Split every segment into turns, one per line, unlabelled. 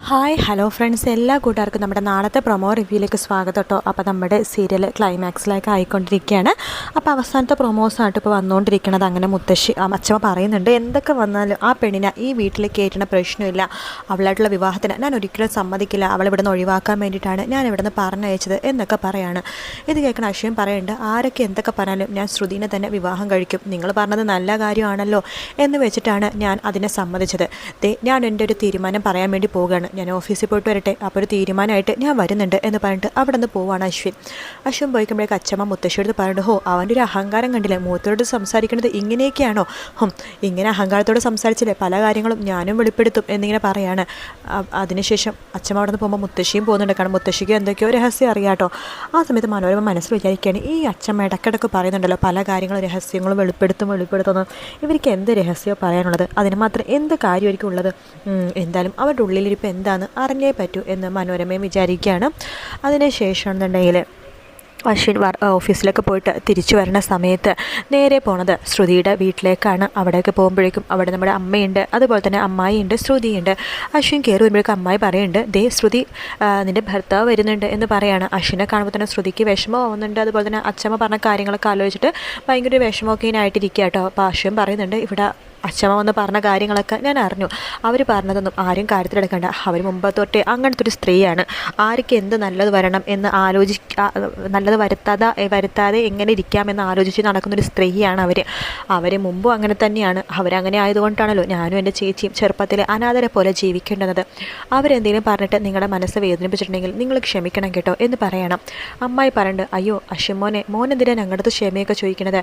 Hi hello friends എല്ലാ കൂട്ടുകാർക്കും നമ്മുടെ നാളത്തെ പ്രൊമോ റിവ്യൂയിലേക്ക് സ്വാഗതം കേട്ടോ അപ്പോൾ നമ്മുടെ സീരിയൽ ക്ലൈമാക്സിലേക്ക് ആയിക്കൊണ്ടിരിക്കുകയാണ്. അപ്പോൾ അവസാനത്തെ പ്രൊമോസായിട്ട് ഇപ്പോൾ വന്നുകൊണ്ടിരിക്കുന്നത് അങ്ങനെ മുത്തശ്ശി അച്ഛമ്മ പറയുന്നുണ്ട് എന്തൊക്കെ വന്നാലും ആ പെണ്ണിനെ ഈ വീട്ടിലേക്ക് കയറ്റുന്ന പ്രശ്നമില്ല. അവളായിട്ടുള്ള വിവാഹത്തിന് ഞാൻ ഒരിക്കലും സമ്മതിക്കില്ല. അവളെ നിന്ന് ഒഴിവാക്കാൻ വേണ്ടിയിട്ടാണ് ഞാൻ ഇവിടെ നിന്ന് പറഞ്ഞയച്ചത് എന്നൊക്കെ പറയാണ്. ഇത് കേൾക്കണ അശ്വം പറയുന്നുണ്ട് ആരൊക്കെ എന്തൊക്കെ പറഞ്ഞാലും ഞാൻ ശ്രുതിനെ തന്നെ വിവാഹം കഴിക്കും. നിങ്ങൾ പറഞ്ഞത് നല്ല കാര്യമാണല്ലോ എന്ന് വെച്ചിട്ടാണ് ഞാൻ അതിനെ സമ്മതിച്ചത്. ഞാൻ എന്റെ ഒരു തീരുമാനം പറയാൻ വേണ്ടി പോവുകയാണ്. ഞാൻ ഓഫീസിൽ പോയിട്ട് വരട്ടെ. അപ്പോൾ ഒരു തീരുമാനമായിട്ട് ഞാൻ വരുന്നുണ്ട് എന്ന് പറഞ്ഞിട്ട് അവിടെ നിന്ന് പോവാണ് അശ്വിൻ. അശ്വിൻ പോയിക്കുമ്പോഴേക്ക് അച്ഛമ്മ മുത്തശ്ശിയോട് പറഞ്ഞിട്ട് ഹോ അവന്റെ ഒരു അഹങ്കാരം കണ്ടില്ലേ? മൂത്തോട് സംസാരിക്കുന്നത് ഇങ്ങനെയൊക്കെയാണോ? ഹും ഇങ്ങനെ അഹങ്കാരത്തോട് സംസാരിച്ചില്ലേ? പല കാര്യങ്ങളും ഞാനും വെളിപ്പെടുത്തും എന്നിങ്ങനെ പറയാണ്. അതിനുശേഷം അച്ഛമ്മ അവിടെ നിന്ന് പോകുമ്പോൾ മുത്തശ്ശിയും പോകുന്നുണ്ട്. കാരണം മുത്തശ്ശിക്ക് എന്തൊക്കെയോ രഹസ്യം അറിയാട്ടോ. ആ സമയത്ത് മനോരമ മനസ്സിൽ വിചാരിക്കുകയാണ് ഈ അച്ഛമ്മ ഇടയ്ക്കിടയ്ക്ക് പറയുന്നുണ്ടല്ലോ പല കാര്യങ്ങളും രഹസ്യങ്ങളും വെളിപ്പെടുത്തും വെളിപ്പെടുത്തുന്നു ഇവർക്ക് എന്ത് രഹസ്യമോ പറയാനുള്ളത്? അതിന് മാത്രം എന്ത് കാര്യമായിരിക്കും ഉള്ളത്? എന്തായാലും അവരുടെ ഉള്ളിലിരിപ്പ് എന്താണെന്ന് അറിഞ്ഞേ പറ്റൂ എന്ന് മനോരമയും വിചാരിക്കുകയാണ്. അതിനുശേഷമാണെന്നുണ്ടെങ്കിൽ അശ്വിൻ വർ ഓഫീസിലൊക്കെ പോയിട്ട് തിരിച്ചു വരുന്ന സമയത്ത് നേരെ പോണത് ശ്രുതിയുടെ വീട്ടിലേക്കാണ്. അവിടേക്ക് പോകുമ്പോഴേക്കും അവിടെ നമ്മുടെ അമ്മയുണ്ട്. അതുപോലെ തന്നെ അമ്മായിയുണ്ട് ശ്രുതിയുണ്ട്. അശ്വിൻ കയറി വരുമ്പോഴേക്കും അമ്മായി പറയുന്നുണ്ട് ദേ ശ്രുതി നിന്റെ ഭർത്താവ് വരുന്നുണ്ട് എന്ന് പറയാണ്. അശ്വിനെ കാണുമ്പോൾ തന്നെ ശ്രുതിക്ക് വിഷമമാവുന്നുണ്ട്. അതുപോലെ തന്നെ അച്ഛമ്മ പറഞ്ഞ കാര്യങ്ങളൊക്കെ ആലോചിച്ചിട്ട് ഭയങ്കര വിഷമമൊക്കെ ആയിട്ടിരിക്കുക കേട്ടോ അപ്പോൾ അശ്വിൻ പറയുന്നുണ്ട് ഇവിടെ അച്ഛമ്മ വന്ന് പറഞ്ഞ കാര്യങ്ങളൊക്കെ ഞാൻ അറിഞ്ഞു. അവർ പറഞ്ഞതൊന്നും ആരും കാര്യത്തിലെടുക്കണ്ട അവർ മുമ്പ് തൊട്ടേ അങ്ങനത്തെ ഒരു സ്ത്രീയാണ്. ആർക്ക് എന്ത് നല്ലത് വരണം എന്ന് ആലോചി നല്ലത് വരുത്താതെ വരുത്താതെ എങ്ങനെ ഇരിക്കാമെന്ന് ആലോചിച്ച് നടക്കുന്നൊരു സ്ത്രീയാണ് അവർ അവർ മുമ്പും അങ്ങനെ തന്നെയാണ്. അവരങ്ങനെ ആയതുകൊണ്ടാണല്ലോ ഞാനും എന്റെ ചേച്ചിയും ചെറുപ്പത്തിൽ അനാഥരെ പോലെ ജീവിക്കേണ്ടത്. അവരെന്തെങ്കിലും പറഞ്ഞിട്ട് നിങ്ങളുടെ മനസ്സ് വേദനിപ്പിച്ചിട്ടുണ്ടെങ്കിൽ നിങ്ങൾ ക്ഷമിക്കണം കേട്ടോ എന്ന് പറയണം. അമ്മായി പറഞ്ഞിട്ട് അയ്യോ അശ്വമോനെ മോനെന്തിനാ ഞങ്ങളുടെ അടുത്ത് ക്ഷമയൊക്കെ ചോദിക്കണത്?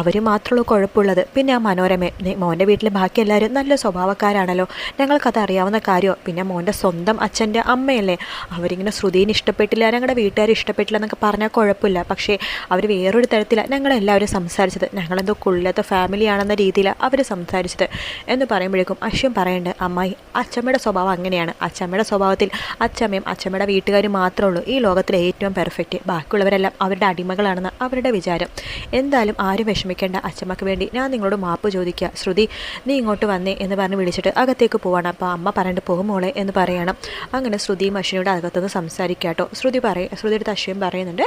അവർ മാത്രമുള്ളൂ കുഴപ്പമുള്ളത്. പിന്നെ ആ മനോരമ നീ മോന്റെ വീട്ടിലെ ബാക്കി എല്ലാവരും നല്ല സ്വഭാവക്കാരാണല്ലോ. ഞങ്ങൾക്കത് അറിയാവുന്ന കാര്യമോ പിന്നെ മോന്റെ സ്വന്തം അച്ഛന്റെ അമ്മയല്ലേ? അവരിങ്ങനെ ശ്രുതിനെ ഇഷ്ടപ്പെട്ടില്ല ഞങ്ങളുടെ വീട്ടുകാർ ഇഷ്ടപ്പെട്ടില്ല എന്നൊക്കെ പറഞ്ഞാൽ കുഴപ്പമില്ല പക്ഷേ അവർ വേറൊരു തരത്തിലാണ് ഞങ്ങളെല്ലാവരും സംസാരിച്ചത്. ഞങ്ങളെന്തോ ഫാമിലി ഫാമിലിയാണെന്ന രീതിയിലാണ് അവർ സംസാരിച്ചത്. എന്ന് പറയുമ്പോഴേക്കും അശ്വം പറയേണ്ടത് അമ്മായി അച്ഛമ്മയുടെ സ്വഭാവം അങ്ങനെയാണ്. അച്ഛമ്മയുടെ സ്വഭാവത്തിൽ അച്ഛമ്മയും അച്ഛമ്മയുടെ വീട്ടുകാരും മാത്രമേ ഉള്ളൂ. ഈ ലോകത്തിലെ ഏറ്റവും പെർഫെക്റ്റ് ബാക്കിയുള്ളവരെല്ലാം അവരുടെ അടിമകളാണെന്ന് അവരുടെ വിചാരം. എന്തായാലും ആരും വിഷമിക്കേണ്ട. അച്ഛമ്മക്ക് വേണ്ടി ഞാൻ നിങ്ങളോട് മാപ്പ് ചോദിക്കുക ശ്രുതി നീ ഇങ്ങോട്ട് വന്നേ എന്ന് പറഞ്ഞ് വിളിച്ചിട്ട് അകത്തേക്ക് പോവാണ്. അപ്പോൾ അമ്മ പറഞ്ഞിട്ട് പോകും മോളെ എന്ന് പറയണം. അങ്ങനെ ശ്രുതിയും അശ്വിനിയുടെ അകത്തുനിന്ന് സംസാരിക്കാട്ടോ. കേട്ടോ ശ്രുതി പറയും ശ്രുതിയുടെ അശ്വൻ പറയുന്നുണ്ട്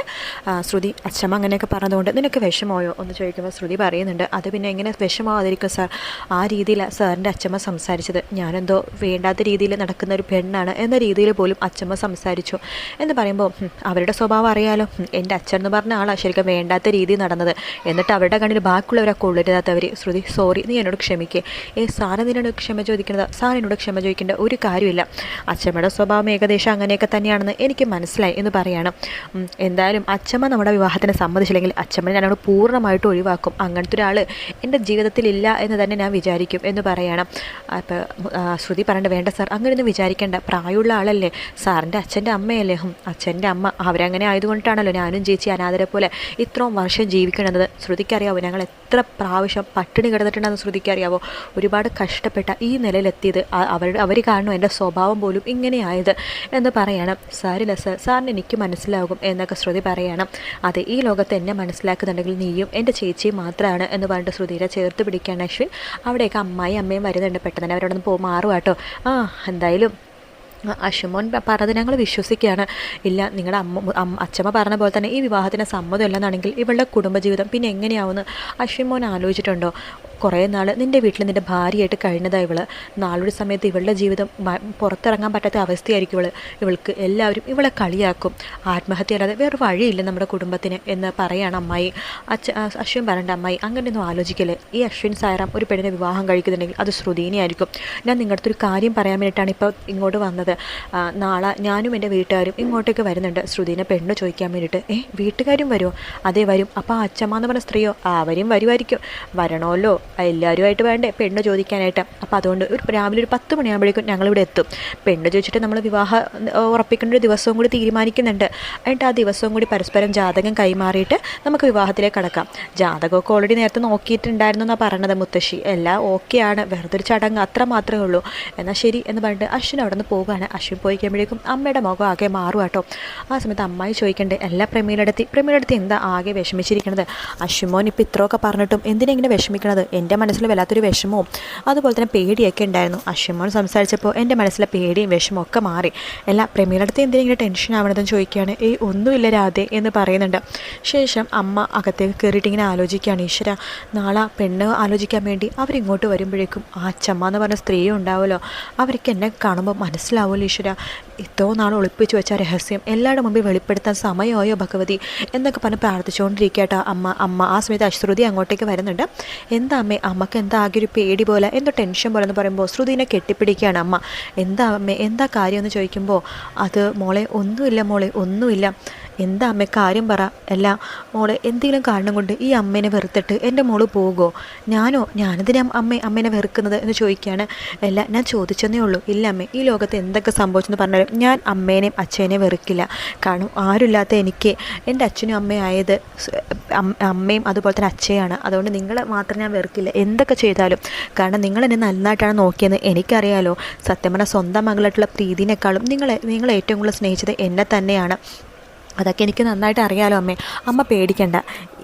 "ആ, ശ്രുതി അച്ഛമ്മ അങ്ങനെയൊക്കെ പറഞ്ഞതുകൊണ്ട് നിനക്ക് വിഷമമായോ? എന്ന് ചോദിക്കുമ്പോൾ ശ്രുതി പറയുന്നുണ്ട് അത് പിന്നെ എങ്ങനെ വിഷമാവാതിരിക്കും സാർ? ആ രീതിയിലാണ് സാറിന്റെ അച്ഛമ്മ സംസാരിച്ചത്. ഞാനെന്തോ വേണ്ടാത്ത രീതിയിൽ നടക്കുന്ന ഒരു പെണ്ണാണ് എന്ന രീതിയിൽ പോലും അച്ഛമ്മ സംസാരിച്ചു. എന്ന് പറയുമ്പോൾ അവരുടെ സ്വഭാവം അറിയാലോ. എന്റെ അച്ഛൻ എന്ന് പറഞ്ഞ ആളാണ് ശരിക്കും വേണ്ടാത്ത രീതിയിൽ നടന്നത്. എന്നിട്ട് അവരുടെ കണ്ണിൽ ബാക്കിയുള്ളവരൊക്കെ ഉള്ളരുതാത്തവർ ശ്രുതി സോറി നീ എന്നോട് ക്ഷമിക്കേ. ഏ സാറ് നിന്നോട് ക്ഷമ ചോദിക്കുന്നത്? സാർ എന്നോട് ക്ഷമ ചോദിക്കേണ്ട ഒരു കാര്യമില്ല. അച്ഛമ്മയുടെ സ്വഭാവം ഏകദേശം അങ്ങനെയൊക്കെ തന്നെയാണെന്ന് എനിക്ക് മനസ്സിലായി എന്ന് പറയാണ്. എന്തായാലും അച്ഛമ്മ നമ്മുടെ വിവാഹത്തിന് സമ്മതിച്ചില്ലെങ്കിൽ അച്ഛമ്മ ഞാനോട് പൂർണമായിട്ട് ഒഴിവാക്കും. അങ്ങനത്തെ ഒരാൾ എന്റെ ജീവിതത്തിലില്ല എന്ന് തന്നെ ഞാൻ വിചാരിക്കും എന്ന് പറയണം. അപ്പോൾ ശ്രുതി പറഞ്ഞിട്ട് വേണ്ട സാർ അങ്ങനെയൊന്നും വിചാരിക്കേണ്ട. പ്രായമുള്ള ആളല്ലേ. സാറിന്റെ അച്ഛന്റെ അമ്മയല്ലേ. അച്ഛന്റെ അമ്മ അവരങ്ങനെ ആയതുകൊണ്ടാണല്ലോ ഞാനും ചേച്ചി അനാഥരെ പോലെ ഇത്രയും വർഷം ജീവിക്കണത് ശ്രുതിക്കറിയാവോ ഞങ്ങൾ എത്ര പ്രാവശ്യം പട്ടിണി കിടന്നിട്ടുണ്ടെന്ന് ശ്രുതിക്കറിയാവോ ഒരുപാട് കഷ്ടപ്പെട്ട ഈ നിലയിലെത്തിയത് അവർ അവർ കാണുന്നു എന്റെ സ്വഭാവം പോലും ഇങ്ങനെയായത് എന്ന് പറയണം. സാരില്ല സാർ സാറിന് എനിക്ക് മനസ്സിലാകും എന്നൊക്കെ ശ്രുതി പറയണം. അതെ ഈ ലോകത്ത് എന്നെ മനസ്സിലാക്കുന്നുണ്ടെങ്കിൽ നീയും എന്റെ ചേച്ചിയും മാത്രമാണ് എന്ന് പറഞ്ഞിട്ട് ശ്രുതിയെ ചേർത്ത് പിടിക്കുകയാണ് അശ്വിൻ. അവിടെയൊക്കെ അമ്മായി അമ്മയും വരുന്നുണ്ട് പെട്ടെന്ന്. തന്നെ അവരോടൊന്ന് പോ കേട്ടോ. ആ എന്തായാലും അശ്വമോൻ പറഞ്ഞത് ഞങ്ങൾ വിശ്വസിക്കുകയാണ്. ഇല്ല നിങ്ങളുടെ അമ്മ അച്ഛമ്മ പറഞ്ഞ പോലെ തന്നെ ഈ വിവാഹത്തിന് സമ്മതമില്ലെന്നാണെങ്കിൽ ഇവളുടെ കുടുംബജീവിതം പിന്നെ എങ്ങനെയാവുമെന്ന് അശ്വമോൻ ആലോചിച്ചിട്ടുണ്ടോ? കുറേ നാൾ നിന്റെ വീട്ടിൽ നിന്റെ ഭാര്യയായിട്ട് കഴിഞ്ഞതാണ് ഇവൾ. നാളൊരു സമയത്ത് ഇവളുടെ ജീവിതം പുറത്തിറങ്ങാൻ പറ്റാത്ത അവസ്ഥയായിരിക്കും ഇവൾ. ഇവൾക്ക് എല്ലാവരും ഇവളെ കളിയാക്കും. ആത്മഹത്യ അല്ലാതെ വേറെ വഴിയില്ല നമ്മുടെ കുടുംബത്തിന് എന്ന് പറയാണ് അമ്മായി. അച്ഛ അശ്വിൻ പറയേണ്ട അമ്മായി അങ്ങനെയൊന്നും ആലോചിക്കല്ലേ? ഈ അശ്വിൻ സായറാം ഒരു പെണ്ണിനെ വിവാഹം കഴിക്കുന്നുണ്ടെങ്കിൽ അത് ശ്രുതിനെ ആയിരിക്കും ഞാൻ നിങ്ങളുടെ ഒരു കാര്യം പറയാൻ വേണ്ടിയിട്ടാണ് ഇപ്പോൾ ഇങ്ങോട്ട് വന്നത്. നാളെ ഞാനും എന്റെ വീട്ടുകാരും ഇങ്ങോട്ടേക്ക് വരുന്നുണ്ട്. ശ്രുതിനെ പെണ്ണ് ചോദിക്കാൻ വേണ്ടിയിട്ട് ഏ വീട്ടുകാരും വരുമോ അതേ വരും. അപ്പോൾ ആ അച്ഛമ്മ എന്ന് പറഞ്ഞ സ്ത്രീയോ? അവരും വരുമായിരിക്കും വരണമല്ലോ. എല്ലാവരുമായിട്ട് വേണ്ടേ? പെണ്ണ് ചോദിക്കാനായിട്ട്. അപ്പോൾ അതുകൊണ്ട് ഒരു രാവിലെ ഒരു പത്ത് മണിയാകുമ്പോഴേക്കും ഞങ്ങളിവിടെ എത്തും. പെണ്ണ് ചോദിച്ചിട്ട് നമ്മൾ വിവാഹം ഉറപ്പിക്കേണ്ട ഒരു ദിവസവും കൂടി തീരുമാനിക്കുന്നുണ്ട്. എന്നിട്ട് ആ ദിവസവും കൂടി പരസ്പരം ജാതകം കൈമാറിയിട്ട് നമുക്ക് വിവാഹത്തിലേക്ക് കടക്കാം. ജാതകമൊക്കെ ഓൾറെഡി നേരത്തെ നോക്കിയിട്ടുണ്ടായിരുന്നു എന്നാണ് പറഞ്ഞത് മുത്തശ്ശി. എല്ലാം ഓക്കെയാണ് വെറുതെ ഒരു ചടങ്ങ് അത്ര മാത്രമേ ഉള്ളൂ. എന്നാൽ ശരി എന്ന് പറഞ്ഞിട്ട് അശ്വിൻ അവിടെ നിന്ന് പോവുകയാണ്. അശ്വിൻ പോയി കഴിയുമ്പോഴേക്കും അമ്മയുടെ മുഖം ആകെ മാറും കേട്ടോ. ആ സമയത്ത് അമ്മായി ചോദിക്കണ്ടേ? എല്ലാ പ്രമീലെടുത്തി അടുത്ത് എന്താ ആകെ വിഷമിച്ചിരിക്കണത്? അശ്വിമോൻ ഇപ്പോൾ ഇത്രയൊക്കെ പറഞ്ഞിട്ടും എന്തിനെങ്ങനെ വിഷമിക്കണത്? എന്റെ മനസ്സിൽ വല്ലാത്തൊരു വിഷമവും അതുപോലെ തന്നെ പേടിയൊക്കെ ഉണ്ടായിരുന്നു. അശ്വമോട് സംസാരിച്ചപ്പോൾ എന്റെ മനസ്സിലെ പേടിയും വിഷമവും ഒക്കെ മാറി. എല്ലാ പ്രമീയുടെ അടുത്ത് എന്തിനെങ്കിലും ടെൻഷൻ ആവണതെന്ന് ചോദിക്കുകയാണ്. ഏയ് ഒന്നുമില്ല രാധേ എന്ന് പറയുന്നുണ്ട്. ശേഷം അമ്മ അകത്തേക്ക് കയറിയിട്ട് ഇങ്ങനെ ആലോചിക്കുകയാണ്. ഈശ്വര നാളെ പെണ്ണ് ആലോചിക്കാൻ വേണ്ടി അവരിങ്ങോട്ട് വരുമ്പോഴേക്കും ആ അച്ചമ്മ എന്ന് പറഞ്ഞ സ്ത്രീ ഉണ്ടാവുമല്ലോ. അവർക്ക് എന്നെ കാണുമ്പോൾ മനസ്സിലാവുമല്ലോ ഈശ്വര. ഇത്രയോ നാൾ ഒളിപ്പിച്ച് വെച്ച രഹസ്യം എല്ലാവരുടെ മുമ്പിൽ വെളിപ്പെടുത്താൻ സമയമായോ ഭഗവതി? എന്നൊക്കെ പറഞ്ഞ് പ്രാർത്ഥിച്ചുകൊണ്ടിരിക്കട്ടോ അമ്മ അമ്മ. ആ സമയത്ത് അശ്രുതി അങ്ങോട്ടേക്ക് വരുന്നുണ്ട്. എന്താ അമ്മേ അമ്മയ്ക്ക് എന്താ ആകെ ഒരു പേടി പോലെ എന്തോ ടെൻഷൻ പോലെ എന്ന് പറയുമ്പോൾ ശ്രുതിനെ കെട്ടിപ്പിടിക്കുകയാണ് അമ്മ. എന്താ അമ്മേ എന്താ കാര്യം എന്ന് ചോദിക്കുമ്പോൾ അത് മോളെ ഒന്നുമില്ല മോളെ ഒന്നുമില്ല. എന്താ അമ്മ കാര്യം പറ. അല്ല മോളെ എന്തെങ്കിലും കാരണം കൊണ്ട് ഈ അമ്മേനെ വെറുത്തിട്ട് എന്റെ മോൾ പോകുമോ ഞാനോ? ഞാനെന്തിനാ അമ്മ അമ്മേനെ വെറുക്കുന്നത് എന്ന് ചോദിക്കുകയാണ് അല്ല ഞാൻ ചോദിച്ചെന്നേ ഉള്ളൂ. ഇല്ല അമ്മേ ഈ ലോകത്ത് എന്തൊക്കെ സംഭവിച്ചെന്ന് പറഞ്ഞാലും ഞാൻ അമ്മേനെയും അച്ഛനെയും വെറുക്കില്ല. കാരണം ആരുമില്ലാത്ത എനിക്ക് എന്റെ അച്ഛനും അമ്മയും ആയത് സ് അം- അമ്മയും അതുപോലെ തന്നെ അച്ഛയാണ്. അതുകൊണ്ട് നിങ്ങളെ മാത്രം ഞാൻ വെറുക്കില്ല. എന്തൊക്കെ ചെയ്താലും. കാരണം നിങ്ങൾ എന്നെ നന്നായിട്ടാണ് നോക്കിയെന്ന് എനിക്കറിയാലോ. സത്യം പറഞ്ഞാൽ സ്വന്തം മകളായിട്ടുള്ള പ്രീതിനേക്കാളും നിങ്ങളെ നിങ്ങൾ ഏറ്റവും കൂടുതൽ സ്നേഹിച്ചത് എന്നെ തന്നെയാണ്. അതൊക്കെ എനിക്ക് നന്നായിട്ട് അറിയാലോ അമ്മേ. അമ്മ പേടിക്കണ്ട.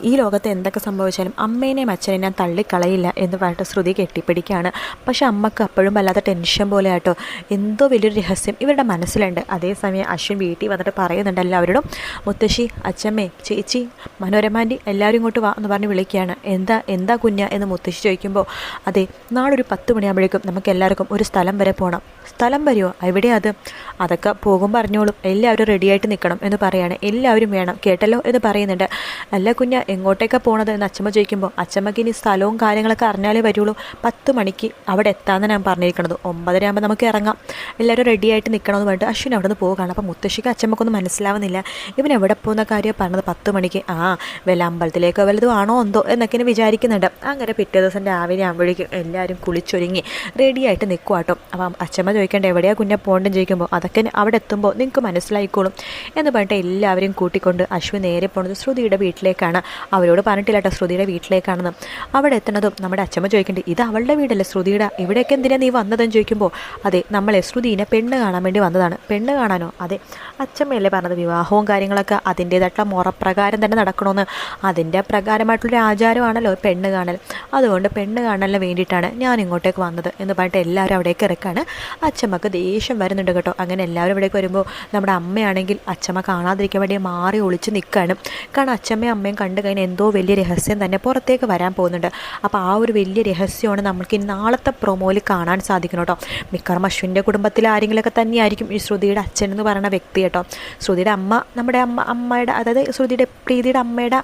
ഈ ലോകത്ത് എന്തൊക്കെ സംഭവിച്ചാലും അമ്മേനെയും അച്ഛനെയും ഞാൻ തള്ളിക്കളയില്ല എന്ന് പറഞ്ഞിട്ട് ശ്രുതി കെട്ടിപ്പിടിക്കുകയാണ്. പക്ഷെ അമ്മയ്ക്ക് അപ്പോഴും വല്ലാത്ത ടെൻഷൻ പോലെ ആട്ടോ. എന്തോ വലിയൊരു രഹസ്യം ഇവരുടെ മനസ്സിലുണ്ട്. അതേസമയം അശ്വിൻ വീട്ടിൽ വന്നിട്ട് പറയുന്നുണ്ട് എല്ലാവരോടും മുത്തശ്ശി അച്ഛമ്മേ ചേച്ചി മനോരമാന്റി എല്ലാവരും ഇങ്ങോട്ട് വാ എന്ന് പറഞ്ഞ് വിളിക്കുകയാണ്. എന്താ എന്താ കുഞ്ഞ? എന്ന് മുത്തശ്ശി ചോദിക്കുമ്പോൾ അതെ നാളെ ഒരു പത്ത് മണിയാകുമ്പോഴേക്കും നമുക്ക് എല്ലാവർക്കും ഒരു സ്ഥലം വരെ പോകണം സ്ഥലം വരെയോ എവിടെയാ അത്? അതൊക്കെ പോകും പറഞ്ഞോളും എല്ലാവരും റെഡിയായിട്ട് നിൽക്കണം എന്ന് പറയാണ്. എല്ലാവരും വേണം. കേട്ടല്ലോ? എന്ന് പറയുന്നുണ്ട്. അല്ല കുഞ്ഞ എങ്ങോട്ടേക്കാണ് പോണത് എന്ന് അച്ഛമ്മ ചോദിക്കുമ്പോൾ അച്ഛമ്മക്ക് ഇനി സ്ഥലവും കാര്യങ്ങളൊക്കെ അറിഞ്ഞാലേ വരുള്ളൂ. പത്ത് മണിക്ക് അവിടെ എത്താമെന്ന് ഞാൻ പറഞ്ഞിരിക്കുന്നത് ഒമ്പതര ആകുമ്പോൾ നമുക്ക് ഇറങ്ങാം. എല്ലാവരും റെഡിയായിട്ട് നിൽക്കണമെന്ന് പറഞ്ഞിട്ട് അശ്വിൻ അവിടെ നിന്ന് പോകുകയാണ് അപ്പോൾ മുത്തശ്ശിക്ക് അച്ഛമ്മക്കൊന്നും മനസ്സിലാവുന്നില്ല. ഇവൻ എവിടെ പോകുന്ന കാര്യം പറഞ്ഞത് പത്ത് മണിക്ക്? ആ വല്ല അമ്പലത്തിലേക്കോ വല്ലതും ആണോ എന്തോ? എന്നൊക്കെ വിചാരിക്കുന്നുണ്ട്. അങ്ങനെ പിറ്റേ ദിവസം രാവിലെ ആകുമ്പോഴേക്കും എല്ലാവരും കുളിച്ചൊരുങ്ങി റെഡിയായിട്ട് നിൽക്കുക കേട്ടോ അപ്പം അച്ഛമ്മ ചോദിക്കേണ്ട എവിടെയാണ് കുഞ്ഞെ പോകേണ്ടത് ചോദിക്കുമ്പോൾ അതൊക്കെ അവിടെ എത്തുമ്പോൾ നിങ്ങൾക്ക് മനസ്സിലായിക്കോളും. എന്ന് പറഞ്ഞിട്ട് എല്ലാവരും കൂട്ടിക്കൊണ്ട് അശ്വിൻ നേരെ പോണത് ശ്രുതിയുടെ വീട്ടിലേക്കാണ്. അവരോട് പറഞ്ഞിട്ടില്ല കേട്ടോ ശ്രുതിയുടെ വീട്ടിലേക്കാണെന്ന്. അവിടെ എത്തുന്നതും നമ്മുടെ അച്ഛമ്മ ചോദിക്കേണ്ടത് ഇത് അവളുടെ വീടല്ലേ ശ്രുതിയുടെ? ഇവിടേക്ക് എന്തിനാ നീ വന്നതെന്ന് ചോദിക്കുമ്പോൾ അതെ നമ്മളെ ശ്രുതിനെ പെണ്ണ് കാണാൻ വേണ്ടി വന്നതാണ്. പെണ്ണ് കാണാനോ? അതെ അച്ഛമ്മയല്ലേ പറഞ്ഞത് വിവാഹവും കാര്യങ്ങളൊക്കെ അതിന്റേതായിട്ടുള്ള മുറപ്രകാരം തന്നെ നടക്കണമെന്ന് അതിന്റെ പ്രകാരമായിട്ടുള്ളൊരു ആചാരമാണല്ലോ പെണ്ണ് കാണൽ. അതുകൊണ്ട് പെണ്ണ് കാണലിന് വേണ്ടിയിട്ടാണ് ഞാൻ ഇങ്ങോട്ടേക്ക് വന്നത് എന്ന് പറഞ്ഞിട്ട് എല്ലാവരും അവിടേക്ക് ഇറക്കാണ്. അച്ഛമ്മക്ക് ദേഷ്യം വരുന്നുണ്ട് കേട്ടോ. അങ്ങനെ എല്ലാവരും ഇവിടേക്ക് വരുമ്പോൾ നമ്മുടെ അമ്മയാണെങ്കിൽ അച്ഛമ്മ കാണാതിരിക്കാൻ വേണ്ടി മാറി ഒളിച്ച് നിൽക്കുകയാണ് കാരണം അച്ഛമ്മയും അമ്മയും കണ്ടു കഴിഞ്ഞാൽ എന്തോ വലിയ രഹസ്യം തന്നെ പുറത്തേക്ക് വരാൻ പോകുന്നുണ്ട്. അപ്പോൾ ആ ഒരു വലിയ രഹസ്യമാണ് നമുക്ക് ഈ നാളത്തെ പ്രൊമോയിൽ കാണാൻ സാധിക്കണം കേട്ടോ. മിക്കവാറും അശ്വിന്റെ കുടുംബത്തിൽ ആരെങ്കിലുമൊക്കെ തന്നെയായിരിക്കും ഈ ശ്രുതിയുടെ അച്ഛൻ എന്ന് പറയുന്ന വ്യക്തി കേട്ടോ. ശ്രുതിയുടെ അമ്മ നമ്മുടെ അമ്മ അമ്മയുടെ അതായത് ശ്രുതിയുടെ പ്രീതിയുടെ അമ്മയുടെ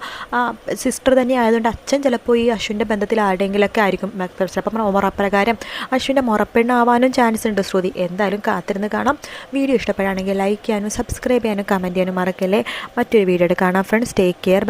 സിസ്റ്റർ തന്നെ ആയതുകൊണ്ട് അച്ഛൻ ചിലപ്പോൾ ഈ അശ്വിന്റെ ബന്ധത്തിൽ ആരുടെയെങ്കിലൊക്കെ ആയിരിക്കും. ചിലപ്പോൾ മുറപ്രകാരം അശ്വിന്റെ മുറപ്പെണ്ണാവാനും ചാൻസ് ഉണ്ട് ശ്രുതി. എന്തായാലും കാത്തിരുന്ന് കാണാം. വീഡിയോ ഇഷ്ടപ്പെടുകയാണെങ്കിൽ ലൈക്ക് ചെയ്യാനും സബ്സ്ക്രൈബ് ചെയ്യാനും കമന്റ് ചെയ്യാനും മറക്കല്ലേ. മറ്റൊരു വീഡിയോ കാണാം ഫ്രണ്ട്സ് ടേക്ക് കെയർ